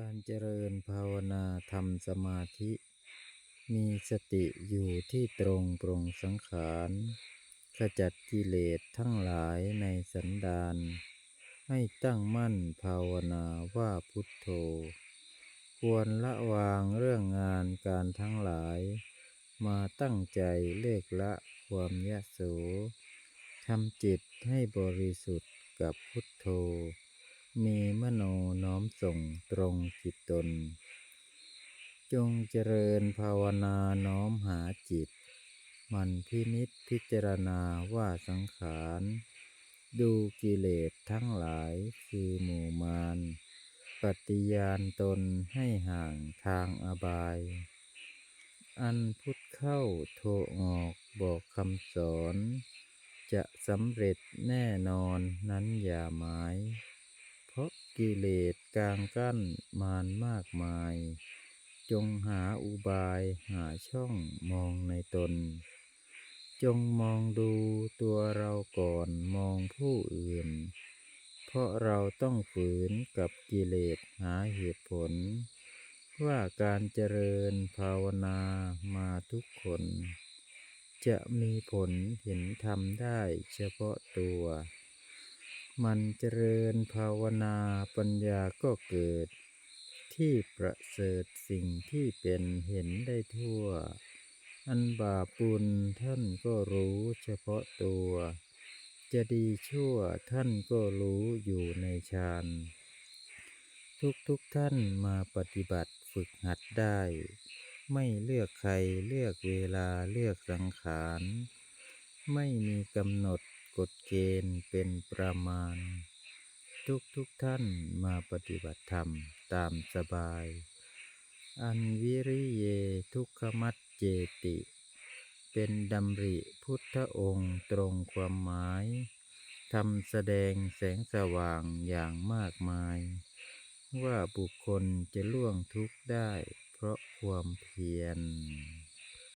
การเจริญภาวนาทำสมาธิ มีสติอยู่ที่ตรงปรงสังขาร ขจัดกิเลสทั้งหลายในสันดานให้ตั้งมั่นภาวนาว่าพุทโธ ควรละวางเรื่องงานการทั้งหลาย มาตั้งใจเลกละความยะโสทำจิตให้บริสุทธิ์กับพุทโธ มีมโนน้อมส่งตรงจิตตน จงเจริญภาวนาน้อมหาจิต มันพินิจพิจารณาว่าสังขาร ดูกิเลสทั้งหลายคือหมู่มารปฏิญาณตนให้ห่างทางอบาย อันพุทธเข้าโทออกบอกคำสอน จะสำเร็จแน่นอนนั้นอย่าหมาย กิเลสกลางกั้นมารมากมาย จงหาอุบายหาช่องมองในตน จงมองดูตัวเราก่อนมองผู้อื่น เพราะเราต้องฝืนกับกิเลสหาเหตุผล ว่าการเจริญภาวนามาทุกคน จะมีผลเห็นทำได้เฉพาะตัว มันเจริญภาวนาปัญญาก็เกิด ที่ประเสริฐสิ่งที่เป็นเห็นได้ทั่ว อันบาปุญท่านก็รู้เฉพาะตัว จะดีชั่วท่านก็รู้อยู่ในฌานทุกทุกท่านมาปฏิบัติฝึกหัดได้ ไม่เลือกใครเลือกเวลาเลือกสังขาร ไม่มีกำหนด กฎเกณฑ์เป็นประมาณ ทุกทุกท่านมาปฏิบัติธรรมตามสบาย อันวิริเยทุกขมัดเจติ เป็นดำริพุทธองค์ตรงความหมายทำแสดงแสงสว่างอย่างมากมาย ว่าบุคคลจะล่วงทุกข์ได้เพราะความเพียร